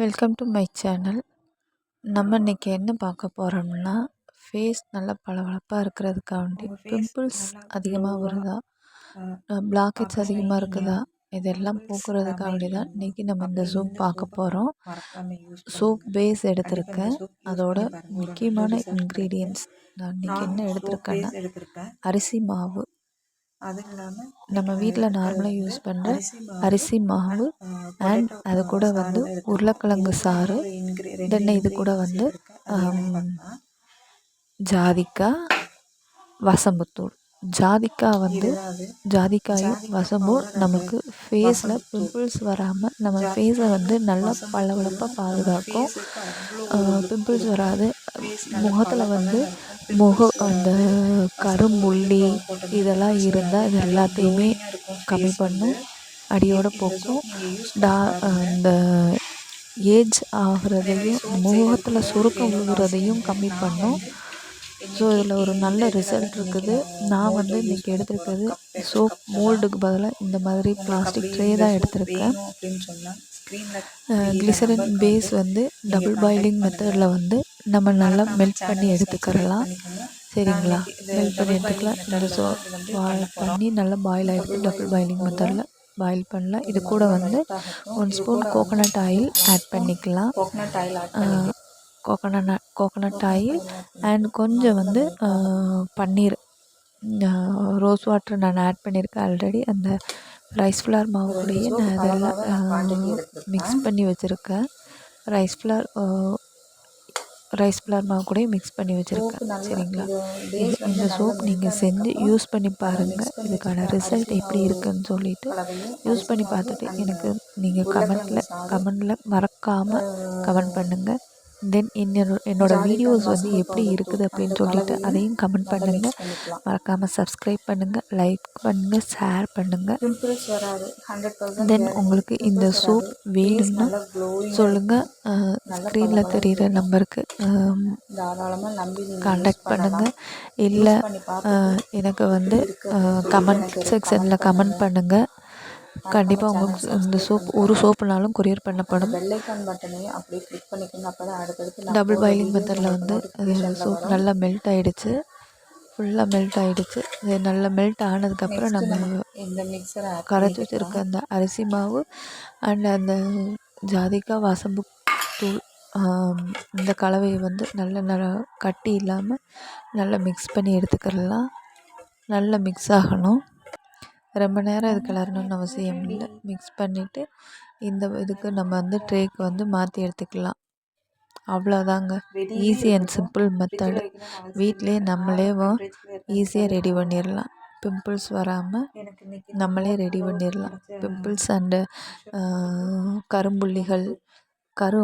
Welcome to my channel நம்ம இன்றைக்கி என்ன பார்க்க போகிறோம்னா ஃபேஸ் நல்லா பளபளப்பாக இருக்கிறதுக்காண்டி பிம்பிள்ஸ் அதிகமாக வருதா? பிளாக்கெட்ஸ் அதிகமாக இருக்குதா? இதெல்லாம் போக்குறதுக்காண்டி தான் இன்றைக்கி நம்ம இந்த சோப் பார்க்க போகிறோம் சோப் பேஸ் எடுத்திருக்கேன். அதோட முக்கியமான இன்க்ரீடியன்ட்ஸ் நான் இன்றைக்கி என்ன எடுத்திருக்கேன்னா அரிசி மாவு. அது இல்லாமல் நம்ம வீட்டில் நார்மலாக யூஸ் பண்ணுற அரிசி மாவு அண்ட் அது கூட வந்து உருளைக்கிழங்கு சாறு தென் இது கூட வந்து ஜாதிக்காய் வசம்புத்தூள். ஜாதிக்காய் வந்து ஜாதிக்காயும் வசம்பும் நமக்கு ஃபேஸில் பிம்பிள்ஸ் வராமல் நம்ம ஃபேஸை வந்து நல்லா பளபளப்பாக பாதுகாக்கும். பிம்பிள்ஸ் வராது. முகத்தில் வந்து முகம் அந்த கரும்புள்ளி இதெல்லாம் இருந்தால் இது எல்லாத்தையுமே கம்மி பண்ணும். அடியோடு போக்கும். டா அந்த ஏஜ் ஆகிறதையும் முகத்தில் சுருக்கம் விழுகிறதையும் கம்மி பண்ணும். ஸோ இதில் ஒரு நல்ல ரிசல்ட் இருக்குது. நான் வந்து இன்றைக்கி எடுத்திருக்கிறது சோப் மோல்டுக்கு பதிலாக இந்த மாதிரி பிளாஸ்டிக் ட்ரே தான் எடுத்திருக்கேன். கிளிசரின் பேஸ் வந்து டபுள் பாயிலிங் மெத்தடில் வந்து நம்ம நல்லா மெல்ட் பண்ணி எடுத்துக்கிறலாம். சரிங்களா? மெல்ட் பண்ணி எடுத்துக்கலாம். இந்த சோ பண்ணி நல்லா பாயில் ஆகிடுது டபுள் பாயிலிங் மெத்தடில் பாயில் பண்ணலாம். இது கூட வந்து one spoon coconut oil add பண்ணிக்கலாம். கோகோனட் கோகோனட் ஆயில் அண்ட் கொஞ்சம் வந்து பன்னீர். ரோஸ் வாட்டர் நான் ஆட் பண்ணியிருக்கேன் ஆல்ரெடி அந்த ரைஸ் ஃப்ளார் மாவு கூடயே நான் அதெல்லாம் மிக்ஸ் பண்ணி வச்சுருக்கேன். ரைஸ் ஃப்ளார் ரைஸ் ஃப்ளார் மாவு கூட மிக்ஸ் பண்ணி வச்சுருக்கேன். சரிங்களா? இது இந்த சோப் நீங்கள் செஞ்சு யூஸ் பண்ணி பாருங்கள் இதுக்கான ரிசல்ட் எப்படி இருக்குதுன்னு சொல்லிவிட்டு யூஸ் பண்ணி பார்த்துட்டு எனக்கு நீங்கள் கமெண்ட்டில் கமெண்டில் மறக்காமல் கமெண்ட் பண்ணுங்கள் தென் என்னோட என்னோடய வீடியோஸ் வந்து எப்படி இருக்குது அப்படின்னு சொல்லிட்டு அதையும் கமெண்ட் பண்ணுங்கள் மறக்காமல் சப்ஸ்கிரைப் பண்ணுங்கள் லைக் பண்ணுங்கள் ஷேர் பண்ணுங்கள் தென் உங்களுக்கு இந்த சோப் வேணும்னா சொல்லுங்கள் ஸ்க்ரீனில் தெரிகிற நம்பருக்கு காண்டாக்ட் பண்ணுங்கள் இல்லை எனக்கு வந்து கமெண்ட் செக்ஷனில் கமெண்ட் பண்ணுங்கள் கண்டிப்பாக உங்களுக்கு இந்த சோப் ஒரு சோப்புனாலும் கொரியர் பண்ணப்படும். வெள்ளைக்கான் பட்டனையும் அப்படியே கிளிக் பண்ணிக்கோங்க. அப்போ தான் அடுத்தடுத்து டபுள் பாயிலிங் மெத்தடில் வந்து அது சோப் நல்லா மெல்ட் ஆகிடுச்சு ஃபுல்லாக மெல்ட் ஆகிடுச்சு இது நல்லா மெல்ட் ஆனதுக்கப்புறம் நம்ம இந்த மிக்சரை கரைச்சி வச்சுருக்க அந்த அரிசி மாவு அண்ட் அந்த ஜாதிக்காய் வசம்பு தூள் இந்த கலவையை வந்து நல்ல நல்ல கட்டி இல்லாமல் நல்லா மிக்ஸ் பண்ணி எடுத்துக்கிடலாம் நல்லா மிக்ஸ் ஆகணும். ரொம்ப நேரம் இது கிளறணும்னு அவசியம் இல்லை. மிக்ஸ் பண்ணிவிட்டு இந்த இதுக்கு நம்ம வந்து ட்ரேக்கு வந்து மாற்றி எடுத்துக்கலாம். அவ்வளோதாங்க ஈஸி அண்ட் சிம்பிள் மெத்தடு வீட்டிலே நம்மளே ஈஸியாக ரெடி பண்ணிடலாம் பிம்பிள்ஸ் வராமல் நம்மளே ரெடி பண்ணிடலாம் பிம்பிள்ஸ் அண்டு கரும்புள்ளிகள் கரு